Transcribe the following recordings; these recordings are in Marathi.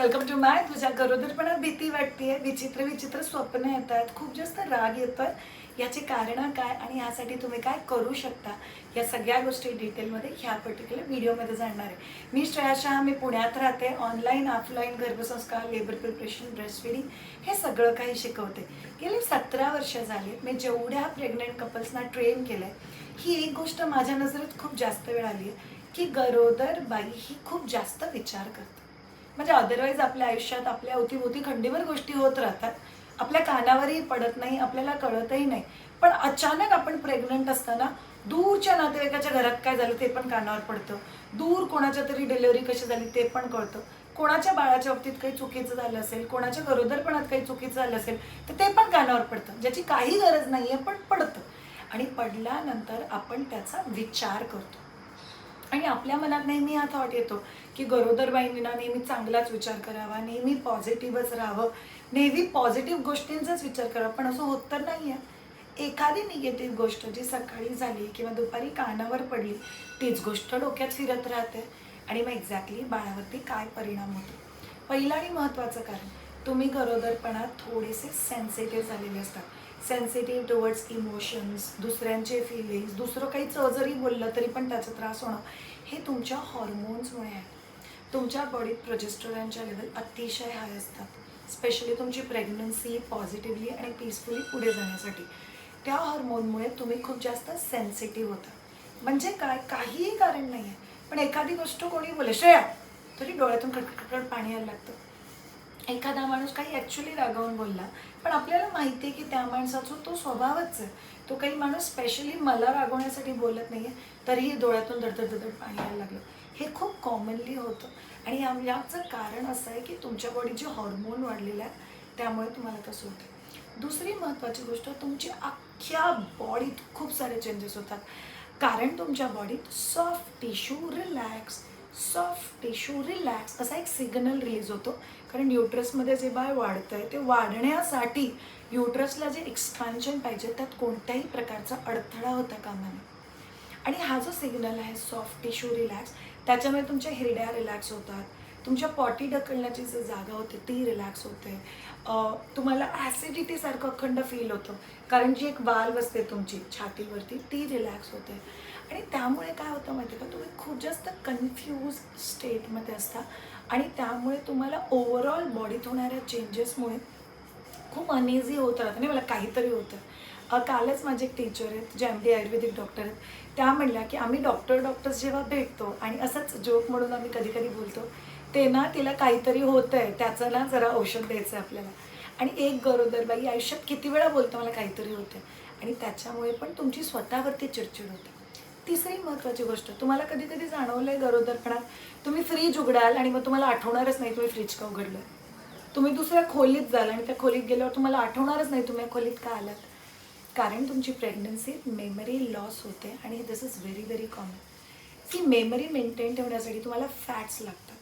वेलकम टू माय तुझ्या गरोदरपणात भीती वाटते विचित्र विचित्र स्वप्न येत आहेत खूप जास्त राग येतोय. याची कारणं काय आणि यासाठी तुम्ही काय करू शकता? या सगळ्या गोष्टी डिटेलमध्ये ह्या पर्टिक्युलर व्हिडिओमध्ये जाणणार आहे. मी श्रेया शहा मी पुण्यात राहते. ऑनलाईन ऑफलाईन गर्भसंस्कार लेबर प्रिपरेशन ब्रेस्ट फिडिंग हे सगळं काही शिकवते. गेली सतरा वर्ष झाली. मी जेवढ्या प्रेग्नंट कपल्सना ट्रेन केलं आहे ही एक गोष्ट माझ्या नजरेत खूप जास्त वेळ आली आहे की गरोदर बाई ही खूप जास्त विचार करते. म्हणजे अदरवाईज आपल्या आयुष्यात आपल्या अवतीभोवती खंडीवर गोष्टी होत राहतात. आपल्या कानावरही पडत नाही आपल्याला कळतही नाही. पण अचानक आपण प्रेग्नंट असताना दूरच्या नातेवाईकाच्या घरात काय झालं ते पण कानावर पडतं. दूर कोणाच्या तरी डिलेवरी कशी झाली ते पण कळतं. कोणाच्या बाळाच्या बाबतीत काही चुकीचं झालं असेल कोणाच्या गरोदरपणात काही चुकीचं झालं असेल तर ते पण कानावर पडतं. ज्याची काही गरज नाही आहे पण पडतं. आणि पडल्यानंतर आपण त्याचा विचार करतो. आणि आपल्या मनात नेहमी हा थॉट येतो की गरोदर नेहमी चांगलाच विचार करावा नेहमी पॉझिटिव्हच राहावं नेहमी पॉझिटिव्ह गोष्टींचाच विचार करावा. पण असं होत तर नाही आहे एखादी निगेटिव्ह गोष्ट जी सकाळी झाली किंवा दुपारी कानावर पडली तीच गोष्ट डोक्यात फिरत राहते. आणि मग एक्झॅक्टली बाळावरती काय परिणाम होतो? पहिलं आणि महत्त्वाचं कारण तुम्ही गरोदरपणात थोडेसे सेन्सिटिव्ह झालेले असतात. सेन्सिटिव्ह टुवर्ड्स इमोशन्स दुसऱ्यांचे फिलिंग्स दुसरं काही च जरी बोललं तरी पण त्याचा त्रास होणं हे तुमच्या हॉर्मोन्समुळे आहे. तुमच्या बॉडीत प्रोजेस्ट्रोरॉनच्या लेवल अतिशय हाय असतात. स्पेशली तुमची प्रेग्नन्सी पॉझिटिव्हली आणि पीसफुली पुढे जाण्यासाठी. त्या हॉर्मोनमुळे तुम्ही खूप जास्त सेन्सिटिव्ह होता. म्हणजे काय? काहीही कारण नाही आहे पण एखादी गोष्ट कोणी बोले श्रेया तरी डोळ्यातून खटखट पाणी यायला लागतं. एखादा माणूस काही ॲक्च्युली रागावून बोलला पण आपल्याला माहिती आहे की त्या माणसाचा तो स्वभावच आहे. तो काही माणूस स्पेशली मला रागवण्यासाठी बोलत नाही आहे तरीही डोळ्यातून धडधड धडधड पाणी यायला लागलं. हे खूप कॉमनली होतं. आणि याचं कारण असं आहे की तुमच्या बॉडीचे हॉर्मोन वाढलेले आहे त्यामुळे तुम्हाला तसं होतं. दुसरी महत्त्वाची गोष्ट तुमची अख्ख्या बॉडीत खूप सारे चेंजेस होतात. कारण तुमच्या बॉडीत soft tissue relax soft tissue relax असा एक सिग्नल रिलीज होतो. कारण युट्रसमध्ये जे बाळ वाढतं आहे ते वाढण्यासाठी युट्रसला जे एक्सपान्शन पाहिजे त्यात कोणत्याही प्रकारचा अडथळा होता कामा नये. आणि हा जो सिग्नल आहे सॉफ्ट टिश्यू रिलॅक्स त्याच्यामुळे तुमच्या हिरड्या रिलॅक्स होतात. तुमच्या पॉटी ढकलण्याची जी जागा होते ती रिलॅक्स होते. तुम्हाला ॲसिडिटीसारखं अखंड फील होतं. कारण जी एक वाल बसते तुमची छातीवरती ती रिलॅक्स होते. आणि त्यामुळे काय होतं माहिती आहे का तुम्ही खूप जास्त कन्फ्यूज स्टेटमध्ये असता आणि त्यामुळे तुम्हाला ओव्हरऑल बॉडीत होणाऱ्या चेंजेसमुळे खूप अनइझी होत राहतं नाही मला काहीतरी होतं. कालच माझे एक टीचर आहेत जे एम डी आयुर्वेदिक डॉक्टर आहेत त्या म्हणल्या की आम्ही डॉक्टर डॉक्टर्स जेव्हा भेटतो आणि असंच जोक म्हणून आम्ही कधी कधी बोलतो ते ना तिला काहीतरी होतं आहे त्याचं ना जरा औषध द्यायचं आहे आपल्याला. आणि एक गरोदर बाई आयुष्यात किती वेळा बोलतो मला काहीतरी होतं आणि त्याच्यामुळे पण तुमची स्वतःवरती चिडचिड होते. तिसरी महत्त्वाची गोष्ट तुम्हाला कधी कधी जाणवलं आहे गरोदरपणात तुम्ही फ्रीज उघडाल आणि मग तुम्हाला आठवणारच नाही तुम्ही फ्रीज का उघडलं. तुम्ही दुसऱ्या खोलीत जाल आणि त्या खोलीत गेल्यावर तुम्हाला आठवणारच नाही तुम्ही खोलीत का आलात. कारण तुमची प्रेग्नन्सी मेमरी लॉस होते आणि this is very very common ती मेमरी मेंटेन ठेवण्यासाठी तुम्हाला फॅट्स लागतात.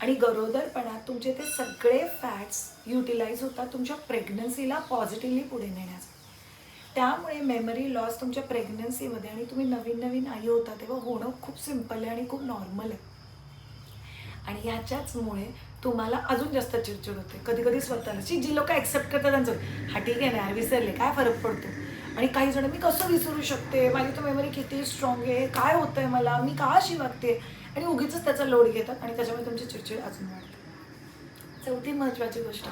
आणि गरोदरपणात तुमचे ते सगळे फॅट्स युटिलाइज होतात तुमच्या प्रेग्नन्सीला पॉझिटिव्हली पुढे नेण्यासाठी. त्यामुळे मेमरी लॉस तुमच्या प्रेग्नन्सीमध्ये आणि तुम्ही नवीन नवीन आई होता तेव्हा होणं खूप सिंपल आहे आणि खूप नॉर्मल आहे. आणि ह्याच्याचमुळे तुम्हाला अजून जास्त चिडचिड होते. कधी कधी स्वतःला जी लोक ॲक्सेप्ट करतात त्यांचं. हा ठीक आहे ना यार विसरले काय फरक पडतो? आणि काही जण मी कसं विसरू शकते? माझी तो मेमरी किती स्ट्रॉंग आहे? काय होतं आहे मला? मी का अशी वागते? आणि उगीच त्याचा लोड घेतात आणि त्याच्यामुळे तुमची चिडचिड अजून वाढते. चौथी महत्त्वाची गोष्ट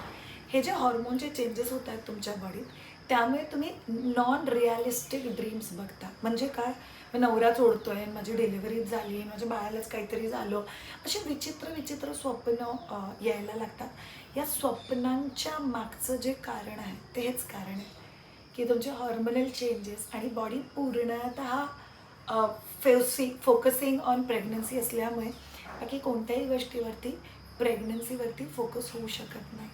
हे जे हॉर्मोनचे चेंजेस होत आहेत तुमच्या बॉडीत त्यामुळे तुम्ही नॉन रिअलिस्टिक ड्रीम्स बघता. म्हणजे काय? मी नवराच ओढतोय माझी डिलिव्हरी झाली माझ्या बाळालाच काहीतरी झालं. असे विचित्र विचित्र स्वप्न यायला लागतात. या स्वप्नांच्या मागचं जे कारण आहे ते हेच कारण आहे. की तुमचे हॉर्मोनल चेंजेस आणि बॉडी पूर्णतः फेसी फोकसिंग ऑन प्रेग्नन्सी असल्यामुळे बाकी कोणत्याही गोष्टीवरती प्रेग्नन्सीवरती फोकस होऊ शकत नाही.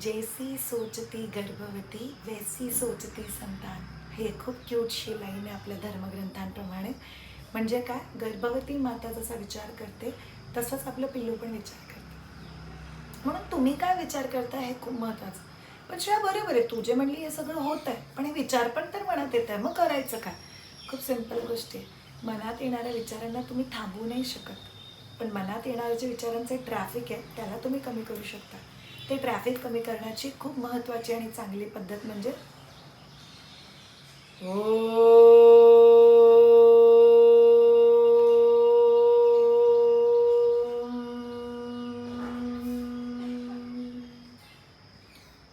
जैसी सोचती गर्भवती वैसी सोचती संतान. हे खूप क्यूटशी लाईन आहे आपल्या धर्मग्रंथांप्रमाणे. म्हणजे काय? गर्भवती माता जसा विचार करते तसंच आपलं पिल्लू पण विचार करते. म्हणून तुम्ही काय विचार करता हे खूप महत्त्वाचं पण शिवाय बरोबर आहे. तुझे म्हणली हे सगळं होत आहे पण हे विचार पण तर मनात येत आहे मग करायचं काय? खूप सिंपल गोष्टी आहे. मनात येणाऱ्या विचारांना तुम्ही थांबवू नाही शकत. पण मनात येणाऱ्या जे विचारांचे ट्रॅफिक आहे त्याला तुम्ही कमी करू शकता. ते ट्रॅफिक कमी करण्याची खूप महत्त्वाची आणि चांगली पद्धत म्हणजे?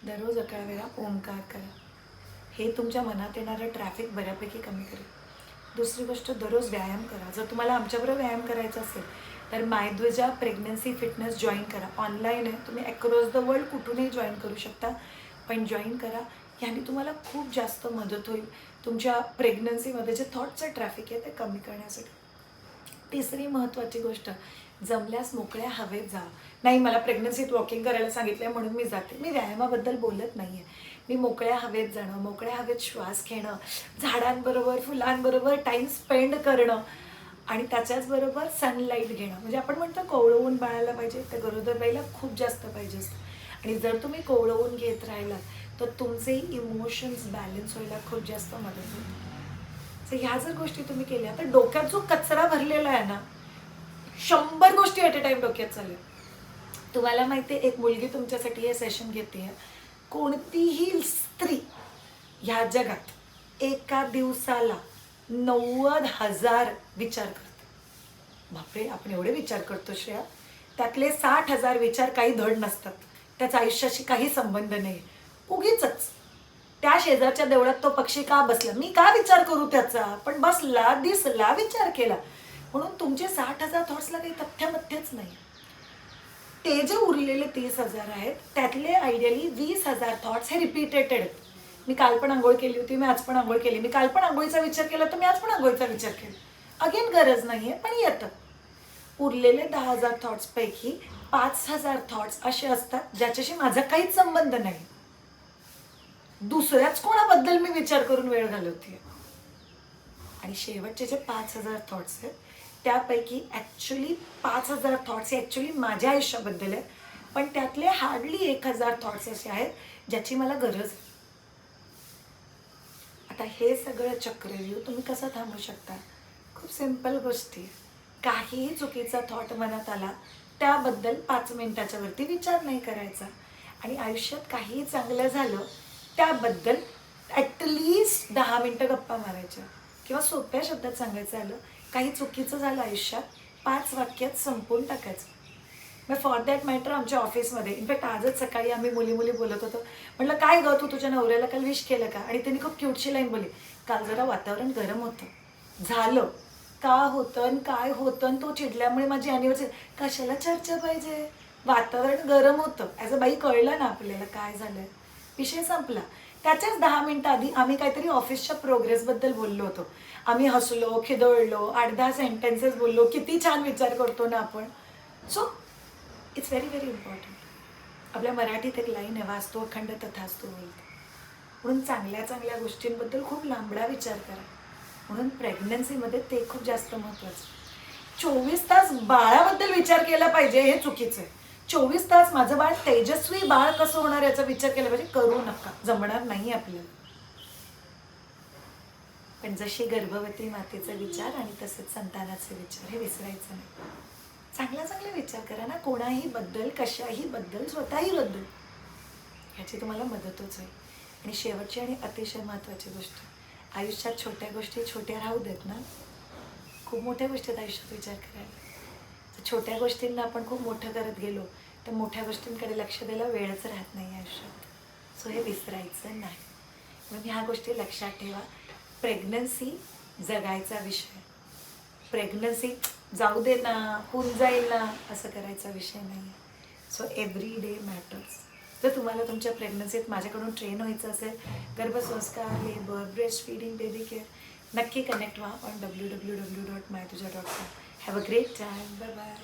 दररोज अकरा वेळा ओंकार करा. हे तुमच्या मनात येणारं ट्रॅफिक बऱ्यापैकी कमी करेल. दुसरी गोष्ट दररोज व्यायाम करा. जर तुम्हाला आमच्याबरोबर व्यायाम करायचा असेल तर मायद्विजा प्रेग्नन्सी फिटनेस जॉईन करा. ऑनलाईन आहे. तुम्ही अक्रॉस द वर्ल्ड कुठूनही जॉईन करू शकता. पण जॉईन करा. याने तुम्हाला खूप जास्त मदत होईल. तुमच्या प्रेग्नन्सीमध्ये जे थॉटचं ट्रॅफिक आहे ते कमी करण्यासाठी. तिसरी महत्त्वाची गोष्ट जमल्यास मोकळ्या हवेत जा. नाही मला प्रेग्नन्सीत वॉकिंग करायला सांगितलं आहे म्हणून मी जाते. मी व्यायामाबद्दल बोलत नाही आहे मी मोकळ्या हवेत जाणं मोकळ्या हवेत श्वास घेणं झाडांबरोबर फुलांबरोबर टाईम स्पेंड करणं आणि त्याच्याचबरोबर सनलाईट घेणं. म्हणजे आपण म्हणतो कोवळवून बाळायला पाहिजे तर गरोदरबाईला खूप जास्त पाहिजे असतं. आणि जर तुम्ही कोवळवून घेत राहिलात तर तुमचे इमोशन्स बॅलन्स व्हायला खूप जास्त मदत होते तर ह्या जर गोष्टी तुम्ही केल्या तर डोक्यात जो कचरा भरलेला आहे ना शंभर गोष्टी ॲट अ टाइम डोक्यात चालू तुम्हाला माहिती आहे एक मुलगी तुमच्यासाठी हे सेशन घेते. कोणतीही स्त्री ह्या जगात एका दिवसाला नव्वद हजार विचार करते. बापरे आपण एवढे विचार करतो श्रेया. त्यातले साठ हजार विचार काही धड नसतात. त्याचा आयुष्याशी काही संबंध नाही. उगीच त्या शेजारच्या देवळात तो पक्षी का बसला? मी का विचार करू त्याचा? पण बसला दिसला विचार केला. म्हणून तुमचे साठ हजार थॉट्सला काही तथ्यमध्येच नाही. ते जे उरलेले तीस हजार आहेत त्यातले आयडियली वीस हजार थॉट्स हे रिपीटेटेड आहेत. मी काल पण आंघोळ केली होती मी आज पण आंघोळ केली. मी काल पण आंघोळीचा विचार केला तर मी आज पण आंघोळीचा विचार केला. अगेन गरज नाही आहे पण येतं. उरलेले दहा हजार थॉट्सपैकी पाच हजार थॉट्स असे असतात ज्याच्याशी माझा काहीच संबंध नाही. दुसऱ्याच कोणाबद्दल मी विचार करून वेळ घालवते आणि शेवटचे जे पाच हजार थॉट्स आहेत त्यापैकी ॲक्च्युली पाच हजार थॉट्स हे ॲक्च्युली माझ्या आयुष्याबद्दल आहेत. पण त्यातले हार्डली एक हजार थॉट्स असे आहेत ज्याची मला गरज आहे. आता हे सगळं चक्रव्यूह तुम्ही कसं थांबू शकता? खूप सिंपल गोष्टी. काहीही चुकीचा थॉट मनात आला त्याबद्दल पाच मिनिटाच्या वरती विचार नाही करायचा. आणि आयुष्यात काहीही चांगलं झालं त्याबद्दल ॲटलिस्ट दहा मिनटं गप्पा मारायच्या. किंवा सोप्या शब्दात सांगायचं आलं काही चुकीचं झालं आयुष्यात पाच वाक्यात संपवून टाकायचं. मग फॉर दॅट मॅटर आमच्या ऑफिसमध्ये इनफॅक्ट आजच सकाळी आम्ही मुली मुली बोलत होतो. म्हटलं काय गं तू तुझ्या नवऱ्याला काल विश केलं का? आणि त्यांनी खूप क्यूटशी लाईन बोलली काल जरा वातावरण गरम होतं. झालं. का होतं काय होतं आणि तो चिडल्यामुळे माझी अनिव्हर्सरी कशाला चर्चा पाहिजे? वातावरण गरम होतं. ॲज अ बाई कळलं ना आपल्याला काय झालं विषय संपला. त्याच्याच दहा मिनटं आधी आम्ही काहीतरी ऑफिसच्या प्रोग्रेसबद्दल बोललो होतो. आम्ही हसलो खिदळलो आठ दहा सेंटेन्सेस बोललो. किती छान विचार करतो ना आपण. So it's very very important आपल्या मराठीत एक लाईन आहे वाचतो अखंड तथास्तो होईल. म्हणून चांगल्या चांगल्या गोष्टींबद्दल खूप लांबडा विचार करा. म्हणून प्रेग्नन्सीमध्ये ते खूप जास्त महत्त्वाचं. चोवीस तास बाळाबद्दल विचार केला पाहिजे हे चुकीचं आहे. चोवीस तास माझं बाळ तेजस्वी बाळ कसं होणार याचा विचार केला पाहिजे करू नका. जमणार नाही आपल्याला. पण जशी गर्भवती मातेचा विचार आणि तसेच संतानाचे विचार हे विसरायचं नाही. चांगला चांगला विचार करा ना. कोणाही बद्दल कशाही बद्दल स्वतःही बद्दल. ह्याची तुम्हाला मदतच होईल. आणि शेवटची आणि अतिशय महत्त्वाची गोष्ट आयुष्यात छोट्या गोष्टी छोट्या राहू देत ना. खूप मोठ्या गोष्टीत आयुष्यात विचार करायला. छोट्या गोष्टींना आपण खूप मोठं करत गेलो तर मोठ्या गोष्टींकडे लक्ष द्यायला वेळच राहत नाही आयुष्यात. सो हे विसरायचं नाही. म्हणून ह्या गोष्टी लक्षात ठेवा. प्रेग्नन्सी जगायचा विषय. प्रेग्नन्सी जाऊ दे ना होऊन जाईल ना असं करायचा विषय नाही. सो एव्हरी डे मॅटर्स जर तुम्हाला तुमच्या प्रेग्नन्सीत माझ्याकडून ट्रेन व्हायचं असेल गर्भसंस्कार labour breast feeding baby care नक्की कनेक्ट व्हा on W W W dot my Dwija dot com have a great time bye bye